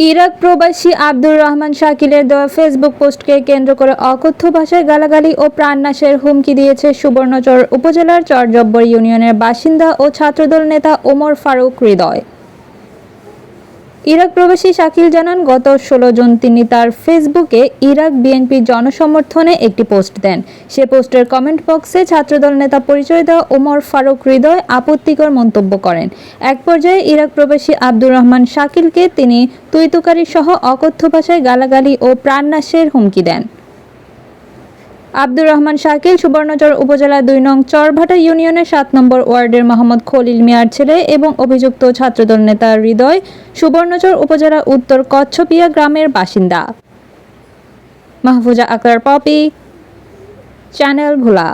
Iraq প্রবাসী আব্দুর রহমান শাকিলের দেওয়া Facebook পোস্টকে কেন্দ্র করে অকথ্য ভাষায় গালাগালি ও প্রাণনাশের হুমকি দিয়েছে সুবর্ণচর উপজেলার চরজব্বর ইউনিয়নের বাসিন্দা ও ছাত্রদল নেতা ওমর ফারুক হৃদয়। ইরাক প্রবাসী শাকিল জানান, গত ষোলো জুন তিনি তার ফেসবুকে ইরাক বিএনপি জনসমর্থনে একটি পোস্ট দেন। সে পোস্টের কমেন্ট বক্সে ছাত্রদল নেতা পরিচয় দেওয়া ওমর ফারুক হৃদয় আপত্তিকর মন্তব্য করেন। এক পর্যায়ে ইরাক প্রবাসী আব্দুর রহমান শাকিলকে তিনি তুইতুকারী সহ অকথ্য ভাষায় গালাগালি ও প্রাণনাশের হুমকি দেন। আব্দুর রহমান শাকিল সুবর্ণচর উপজেলা দুই নং চরভাটা ইউনিয়নের সাত নম্বর ওয়ার্ডের মোহাম্মদ খলিল মিয়ার ছেলে এবং অভিযুক্ত ছাত্রদল নেতা হৃদয় সুবর্ণচর উপজেলা উত্তর কচ্ছপিয়া গ্রামের বাসিন্দা। মাহফুজা আকরার পপি, চ্যানেল ভোলা।